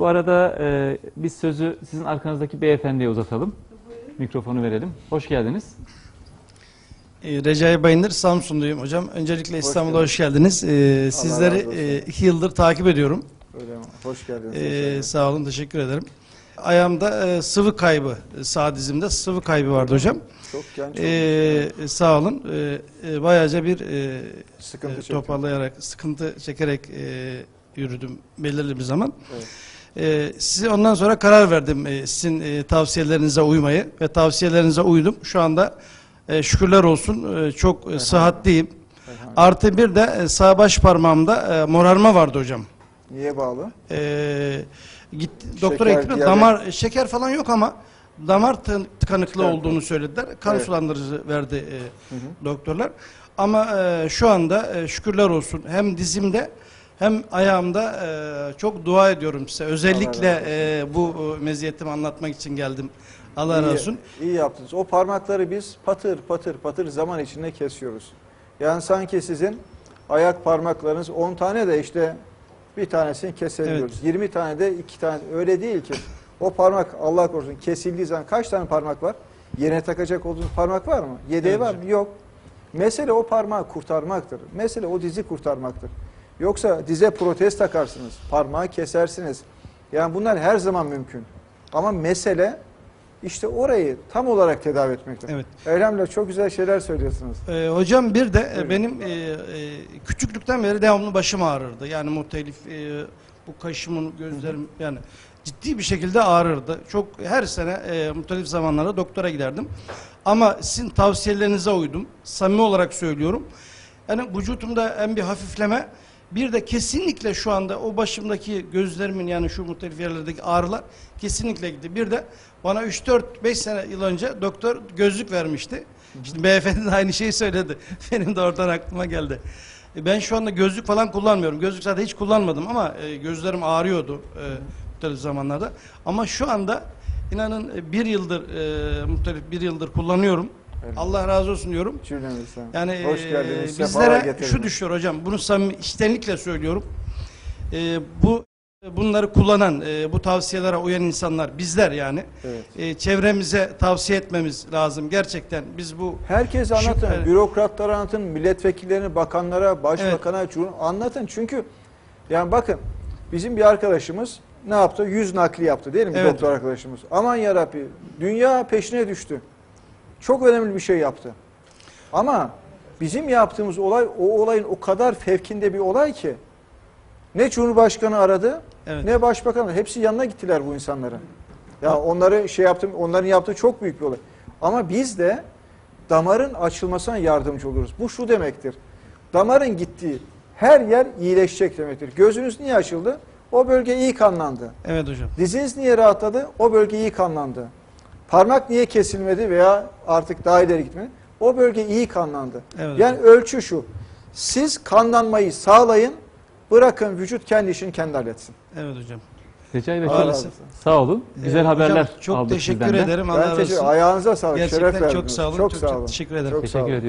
Bu arada e, biz sözü sizin arkanızdaki beyefendiye uzatalım. Mikrofonu verelim. Hoş geldiniz. Ee, Recai Bayındır, Samsunluyum hocam. Öncelikle İstanbul'a hoş geldiniz. Ee, sizleri e, iki yıldır takip ediyorum. Öyle mi? Hoş geldiniz. Ee, sağ olun, teşekkür ederim. Ayağımda e, sıvı kaybı, e, sağ dizimde sıvı kaybı vardı hocam. çok genç Ee, sağ olun. Ee, e, bayağıca bir e, sıkıntı e, çektim. toparlayarak, sıkıntı çekerek e, yürüdüm belirli bir zaman. Evet. Ee, size ondan sonra karar verdim e, sizin e, tavsiyelerinize uymayı ve tavsiyelerinize uydum. Şu anda e, şükürler olsun e, çok e, sıhhatliyim. Artı bir de e, sağ baş parmağımda e, morarma vardı hocam. Niye bağlı? E, git, doktora gittim. Damar şeker falan yok ama damar tı- tıkanıklığı Tıkanıklığı. olduğunu söylediler. Kan Evet. sulandırıcı verdi e, doktorlar. Ama e, şu anda e, şükürler olsun hem dizimde hem ayağımda e, çok dua ediyorum size. Özellikle e, bu e, meziyetimi anlatmak için geldim. Allah razı olsun. İyi yaptınız. O parmakları biz patır patır patır zaman içinde kesiyoruz. Yani sanki sizin ayak parmaklarınız 10 tane de işte bir tanesini kesebiliyoruz. 20 tane de iki tane öyle değil ki. O parmak Allah korusun kesildiği zaman kaç tane parmak var? Yerine takacak olduğunuz parmak var mı? Yedeği Evet var mı? Yok. Mesele o parmağı kurtarmaktır. Mesele o dizi kurtarmaktır. Yoksa dize protez takarsınız, parmağı kesersiniz. Yani bunlar her zaman mümkün. Ama mesele işte orayı tam olarak tedavi etmektir. Evet. Elhamdülillah çok güzel şeyler söylüyorsunuz. E, hocam bir de e, Buyurun. benim e, e, küçüklükten beri devamlı başım ağrırdı. Yani muhtelif e, bu kaşımın gözlerim yani ciddi bir şekilde ağrırdı. Çok her sene e, muhtelif zamanlarda doktora giderdim. Ama sizin tavsiyelerinize uydum. Samimi olarak söylüyorum. Yani vücutumda hem bir hafifleme bir de kesinlikle şu anda o başımdaki gözlerimin yani şu muhtelif yerlerdeki ağrılar kesinlikle gitti. Bir de bana 3-4-5 sene yıl önce doktor gözlük vermişti. Şimdi beyefendi de aynı şeyi söyledi. Benim de oradan aklıma geldi. E, Ben şu anda gözlük falan kullanmıyorum. Gözlük zaten hiç kullanmadım ama e, gözlerim ağrıyordu e, muhtelif zamanlarda. Ama şu anda inanın bir yıldır muhtelif bir yıldır kullanıyorum. Evet. Allah razı olsun diyorum. Yani Hoş e, geldiniz. bizlere şu düşüyor hocam. Bunu samimi içtenlikle söylüyorum. E, bu bunları kullanan, e, bu tavsiyelere uyan insanlar bizler yani Evet. e, çevremize tavsiye etmemiz lazım. Gerçekten biz bu Herkes Şu- anlatın. evet. Bürokratlara anlatın, milletvekillerine, bakanlara, başbakana, cumhur- anlatın. Çünkü yani bakın bizim bir arkadaşımız ne yaptı? Yüz nakli yaptı değil mi? Evet. Doktor arkadaşımız. Aman yarabbi dünya peşine düştü. Çok önemli bir şey yaptı. Ama bizim yaptığımız olay o olayın o kadar fevkinde bir olay ki ne Cumhurbaşkanı aradı evet. ne başbakan hepsi yanına gittiler bu insanların. Ya onları şey yaptım, onların yaptığı çok büyük bir olay. Ama biz de damarın açılmasına yardımcı oluruz. Bu şu demektir. Damarın gittiği her yer iyileşecek demektir. Gözünüz niye açıldı? O bölge iyi kanlandı. Evet hocam. Diziniz niye rahatladı? O bölge iyi kanlandı. Parmak niye kesilmedi veya artık daha ileri gitmedi? O bölge iyi kanlandı. Evet yani ölçü şu. Siz kanlanmayı sağlayın, bırakın vücut kendi işini kendi halletsin. Evet hocam. Recai Bey çok sağ olun. Güzel Ee, haberler hocam, çok aldık teşekkür ederim. Allah Ben razı teşekkür olsun. Ayağınıza sağlık, şeref Gerçekten verdiniz. çok sağ olun. Çok Çok, sağ çok olun. teşekkür ederim. Çok Teşekkür ediyorum.